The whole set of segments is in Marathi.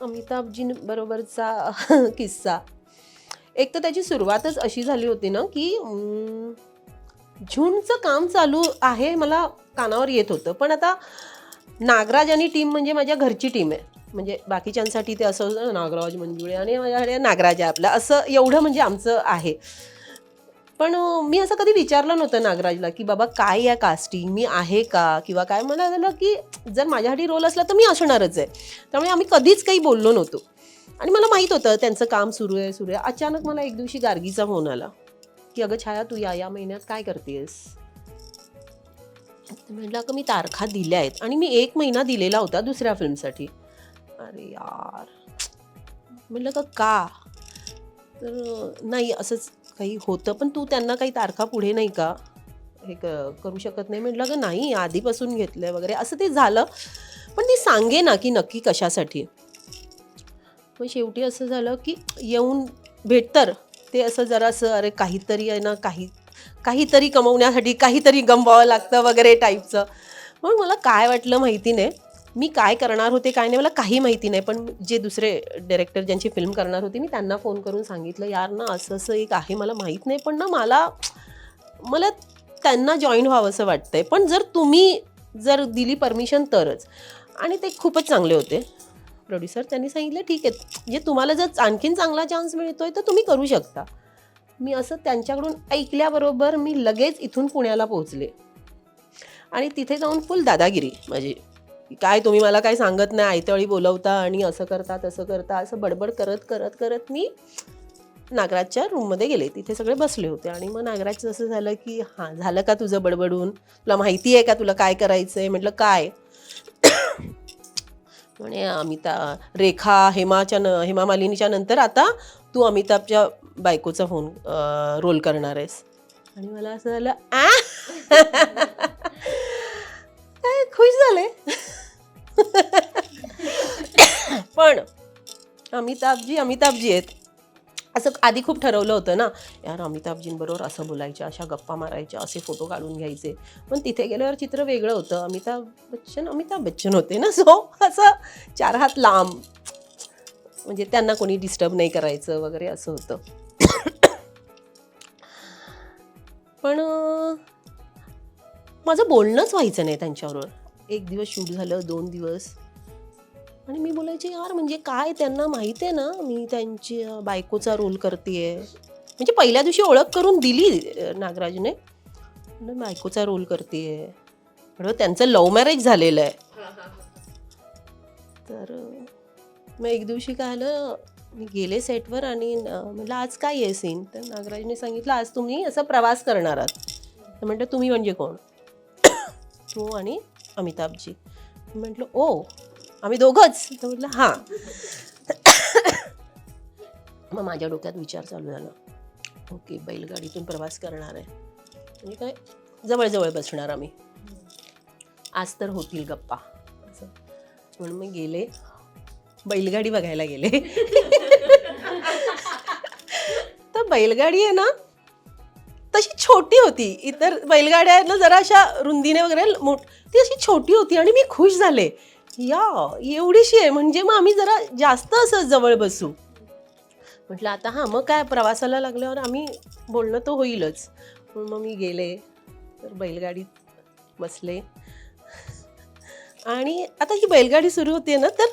अमिताभजी बरोबरचा किस्सा. एक तर त्याची सुरुवातच अशी झाली होती ना की झुंडचं काम चालू आहे मला कानावर येत होतं. पण आता नागराज आणि टीम म्हणजे माझ्या घरची टीम आहे. म्हणजे बाकीच्यांसाठी ते असं होतं, नागराज मंजुळे आणि माझ्याकडे नागराज आहे आपला. असं एवढं म्हणजे आमचं आहे. पण मी असं कधी विचारलं नव्हतं नागराजला की बाबा काय या कास्टिंग मी आहे का? किंवा काय? मला झालं की जर माझ्यासाठी रोल असला तर मी असणारच आहे. त्यामुळे आम्ही कधीच काही बोललो नव्हतो. आणि मला माहीत होतं त्यांचं काम सुरू आहे सुरू आहे. अचानक मला एक दिवशी गार्गीचा फोन आला की अगं छाया तू या या महिन्यात काय करतेस म्हटलं अगं मी तारखा दिल्या आहेत. आणि मी एक महिना दिलेला होता दुसऱ्या फिल्मसाठी अरे यार. म्हटलं का का? तर नाही असंच काही होतं पण तू त्यांना काही तारखा पुढे नाही का? हे क करू शकत नाही. म्हटलं का नाही आधीपासून घेतलं आहे वगैरे. असं ते झालं. पण ती सांगे ना की नक्की कशासाठी. पण शेवटी असं झालं की येऊन भेटतर. ते असं जरासं अरे काहीतरी आहे ना काही काहीतरी कमवण्यासाठी काहीतरी गमवावं लागतं वगैरे टाईपचं. मग मला काय वाटलं माहिती नाही. मी काय करणार होते काय नाही मला काही माहिती नाही. पण जे दुसरे डायरेक्टर ज्यांची फिल्म करणार होती मी त्यांना फोन करून सांगितलं यार ना असं असं एक आहे मला माहीत नाही पण ना मला मला त्यांना जॉईन व्हावं असं वाटतंय. पण जर तुम्ही जर दिली परमिशन तरच. आणि ते खूपच चांगले होते. प्रोड्युसर त्यांनी सांगितलं ठीक आहे म्हणजे तुम्हाला जर आणखीन चांगला चान्स मिळतोय तर तुम्ही करू शकता. मी असं त्यांच्याकडून ऐकल्याबरोबर मी लगेच इथून पुण्याला पोहोचले. आणि तिथे जाऊन फुल दादागिरी माझी. काय तुम्ही मला काय सांगत नाही आयत्यावेळी बोलवता आणि असं करता तसं करता असं बडबड करत करत करत मी नागराजच्या रूममध्ये गेले. तिथे सगळे बसले होते आणि मग नागराजचं असं झालं की हां झालं का तुझं बडबडून? तुला माहिती आहे का तुला काय करायचं आहे म्हटलं काय? म्हणे अमिता रेखा हेमाच्या न हेमा मालिनीच्या नंतर आता तू अमिताभच्या बायकोचा फोन रोल करणार आहेस. आणि मला असं झालं आ? काय खुश झाले? पण अमिताभजी अमिताभजी आहेत. असं आधी खूप ठरवलं होतं ना यार अमिताभजींबरोबर असं बोलायच्या अशा गप्पा मारायच्या असे फोटो काढून घ्यायचे. पण तिथे गेल्यावर चित्र वेगळं होतं. अमिताभ बच्चन अमिताभ बच्चन होते ना सो असं चार हात लांब. म्हणजे त्यांना कोणी डिस्टर्ब नाही करायचं वगैरे असं होतं. पण माझं बोलणंच व्हायचं नाही त्यांच्याबरोबर. एक दिवस शूट झालं दोन दिवस. आणि मी बोलायचे यार म्हणजे काय त्यांना माहिती आहे ना मी त्यांची बायकोचा रोल करते म्हणजे पहिल्या दिवशी ओळख करून दिली नागराजने. बायकोचा रोल करते म्हणून त्यांचं लव्ह मॅरेज झालेलं आहे. तर मग एक दिवशी काय आलं मी गेले सेटवर आणि म्हटलं आज काय आहे सीन? तर नागराजने सांगितलं आज तुम्ही असं प्रवास करणार आहात. तर म्हटलं तुम्ही म्हणजे कोण? तो आणि अमिताभजी. म्हटलं ओ आम्ही दोघंच. तर म्हटलं हां. मग माझ्या डोक्यात विचार चालू झाला. ओके बैलगाडीतून प्रवास करणार आहे. म्हणजे काय जवळजवळ बसणार आम्ही. आज तर होतील गप्पा. असं. म्हणून मी गेले. बैलगाडी बघायला गेले. तर बैलगाडी आहे ना तशी छोटी होती. इतर बैलगाड्या आहेत ना जरा अशा रुंदीने वगैरे मोठ ती अशी छोटी होती आणि मी खुश झाले. या एवढीशी आहे. म्हणजे मग आम्ही जरा जास्त असं जवळ बसू. म्हटलं आता हां मग काय प्रवासाला लागल्यावर आम्ही बोलणं तर होईलच. म्हणून मग मी गेले तर बैलगाडीत बसले. आणि आता ही बैलगाडी सुरू होते ना तर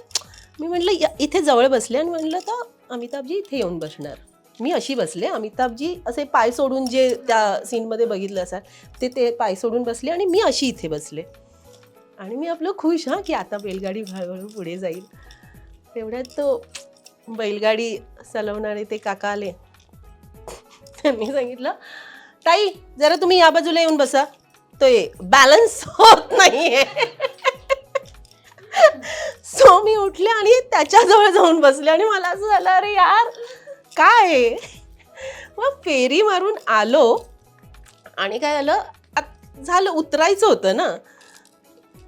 मी म्हटलं इथे जवळ बसले आणि म्हटलं तर अमिताभजी इथे येऊन बसणार. मी अशी बसले. अमिताभजी असे पाय सोडून जे त्या सीनमध्ये बघितलं असाल ते ते पाय सोडून बसले आणि मी अशी इथे बसले. आणि मी आपलं खुश हां की आता बैलगाडी हळूहळू पुढे जाईल. तेवढ्यात तो बैलगाडी चालवणारे ते काका आले. त्यांनी सांगितलं ताई जरा तुम्ही या बाजूला येऊन बसा. तो ये. बॅलन्स होत नाहीये. सो मी उठले आणि त्याच्याजवळ जाऊन बसले आणि मला असं झालं अरे यार काय? आहे? मग फेरी मारून आलो आणि काय झालं? झालं उतरायचं होतं ना.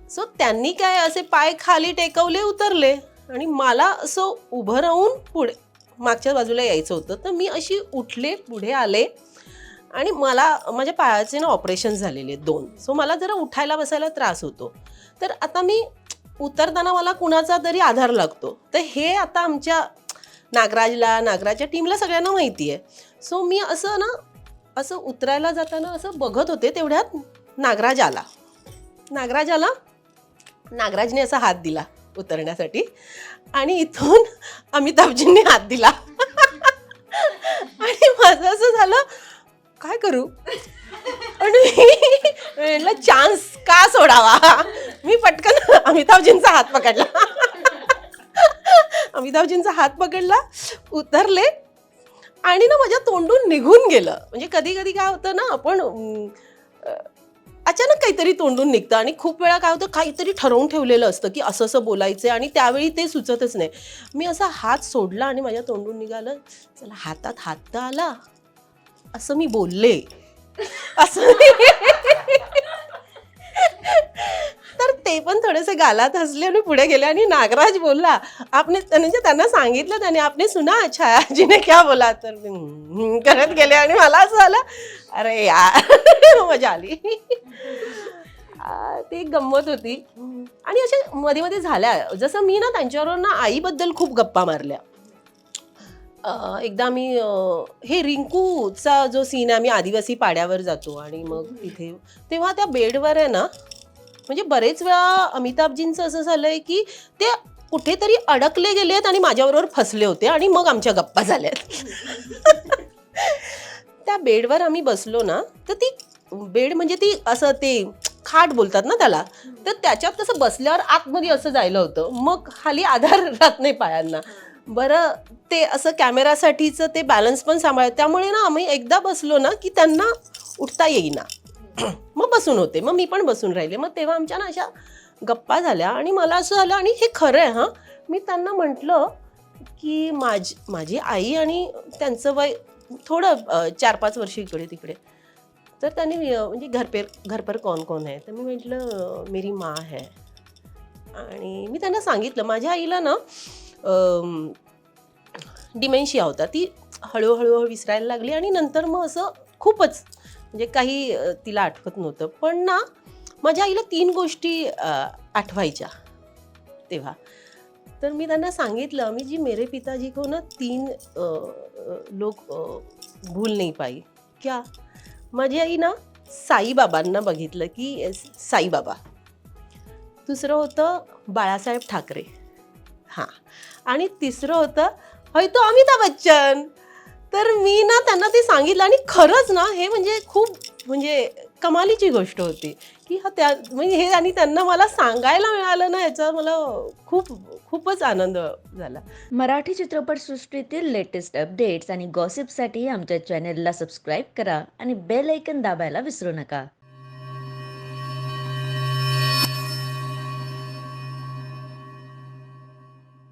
सो त्यांनी काय असे पाय खाली टेकवले उतरले. आणि मला असं उभं राहून पुढे मागच्या बाजूला यायचं होतं. तर मी अशी उठले पुढे आले. आणि मला माझ्या पायाचे ना ऑपरेशन झालेले दोन. सो मला जरा उठायला बसायला त्रास होतो. तर आता मी उतरताना मला कुणाचा तरी आधार लागतो. तर हे आता आमच्या नागराजला नागराजच्या टीमला सगळ्यांना माहिती आहे. सो मी असं ना असं उतरायला जाताना असं बघत होते तेवढ्यात नागराज आला. नागराज आला. नागराजने असा हात दिला उतरण्यासाठी. आणि इथून अमिताभजींनी हात दिला. आणि माझं असं झालं काय करू? आणि म्हटलं चान्स का सोडावा? मी पटकन अमिताभजींचा हात पकडला. अमिताभजींचा हात पकडला उतरले आणि ना माझ्या तोंडून निघून गेलं. म्हणजे कधी कधी काय होतं ना आपण अचानक काहीतरी तोंडून निघतं आणि खूप वेळा काय होतं काहीतरी ठरवून ठेवलेलं असतं की असं असं बोलायचं आणि त्यावेळी ते सुचतच नाही. मी असा हात सोडला आणि माझ्या तोंडून निघालं चला हातात हात आला? असं मी बोलले. असं तर ते पण थोडेसे गालात हसले आणि पुढे गेले आणि नागराज बोलला आपने म्हणजे त्यांना सांगितलं त्याने आपने सुना छायाजीने क्या बोला? तर करत गेले आणि मला असं झालं अरे यार मजा आली. ती एक गंमत होती. आणि अशा मध्ये मध्ये झाल्या. जसं मी ना त्यांच्याबरोबर ना आईबद्दल खूप गप्पा मारल्या. एकदा मी हे रिंकूचा जो सीन आहे आम्ही आदिवासी पाड्यावर जातो आणि मग तिथे तेव्हा त्या बेडवर आहे ना म्हणजे बरेच वेळा अमिताभजींचं असं झालंय की ते कुठेतरी अडकले गेलेत आणि माझ्याबरोबर फसले होते आणि मग आमच्या गप्पा झाल्यात. त्या बेडवर आम्ही बसलो ना तर ती बेड म्हणजे ती असं ते खाट बोलतात ना त्याला तर त्याच्यात तसं बसल्यावर आतमध्ये असं जायला होतं. मग खाली आधार राहत नाही पायांना. बरं ते असं कॅमेरासाठीचं ते बॅलन्स पण सांभाळ त्यामुळे ना आम्ही एकदा बसलो ना की त्यांना उठता येईना. मग बसून होते. मग मी पण बसून राहिले. मग तेव्हा आमच्या ना अशा गप्पा झाल्या आणि मला असं झालं आणि हे खरं आहे हां. मी त्यांना म्हटलं की माझी माझी आई आणि त्यांचं वय थोडं चार पाच वर्ष इकडे तिकडे. तर त्यांनी म्हणजे घरपेर घरपर घर पर आहे? तर मी म्हटलं मेरी माँ है. आणि मी त्यांना सांगितलं. माझ्या आईला ना डिमेन्शिया होता. ती हळूहळू विसरायला लागली आणि नंतर मग असं खूपच म्हणजे काही तिला आठवत नव्हतं. पण ना माझ्या आईला तीन गोष्टी आठवायच्या तेव्हा. तर मी त्यांना सांगितलं मी जी मेरे पिताजी को ना तीन लोक भूल नाही पाई. क्या? माझी आई ना साईबाबांना बघितलं की साईबाबा. दुसरं होतं बाळासाहेब ठाकरे. हां. आणि तिसरं होतं होय तो अमिताभ बच्चन. तर मी ना त्यांना ते सांगितलं आणि खरंच ना हे म्हणजे खूप म्हणजे कमालीची गोष्ट होती. की हा त्या म्हणजे हे आणि त्यांना मला सांगायला मिळालं ना याचा मला खूप खूपच आनंद झाला. मराठी चित्रपटसृष्टीतील लेटेस्ट अपडेट्स आणि गॉसिपसाठी आमच्या चॅनेलला सबस्क्राईब करा आणि बेल ऐकन दाबायला विसरू नका.